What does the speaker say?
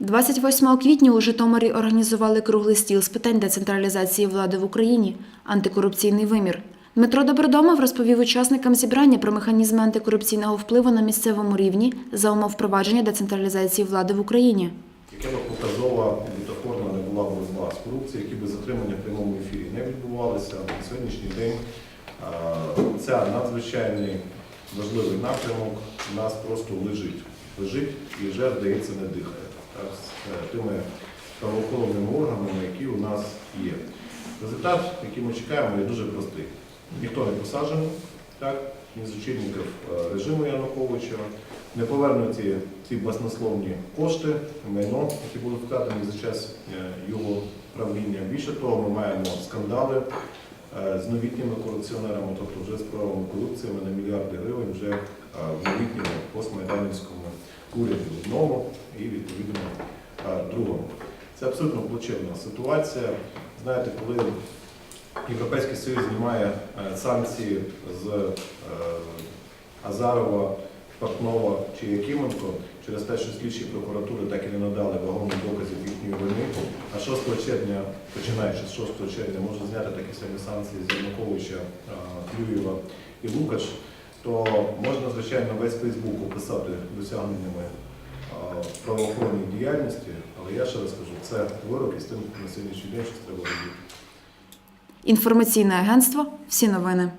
28 квітня у Житомирі організували круглий стіл з питань децентралізації влади в Україні, антикорупційний вимір. Дмитро Добродомов розповів учасникам зібрання про механізми антикорупційного впливу на місцевому рівні за умов впровадження децентралізації влади в Україні. яка б показова бутафорна не була боротьба з корупцією, які б затримання в прямому ефірі не відбувалися. На сьогоднішній день е, ця надзвичайний важливий напрямок у нас просто лежить. Лежить і вже, здається, не дихає. З е, тими правоохоронними органами, які у нас є. Результат, який ми чекаємо, є дуже простий. Ніхто не посаджений, так, ні з очільників е, режиму Януковича, не повернуті ці баснословні кошти, майно, які були вкладені за час е, його правління. Більше того, ми маємо скандали з новітніми корупціонерами, тобто вже з правовими корупціями на мільярди гривень вже е, в новітньому постмайданівському уряді одному і відповідно е, другому. Це абсолютно плачевна ситуація. Знаєте, коли Європейський Союз знімає е, санкції з е, Азарова, Портнова чи Якименко через те, що слідчі прокуратури так і не надали вагомих доказів їхньої вини. А 6 червня, починаючи з 6 червня, може зняти такі самі санкції з Януковича, Клюєва і Лукаш, то можна, звичайно, весь Фейсбук описати досягненнями правоохоронної діяльності, але я ще раз кажу, це вирок і з тим на сьогоднішній день щось треба робити. Інформаційне агентство Всі новини.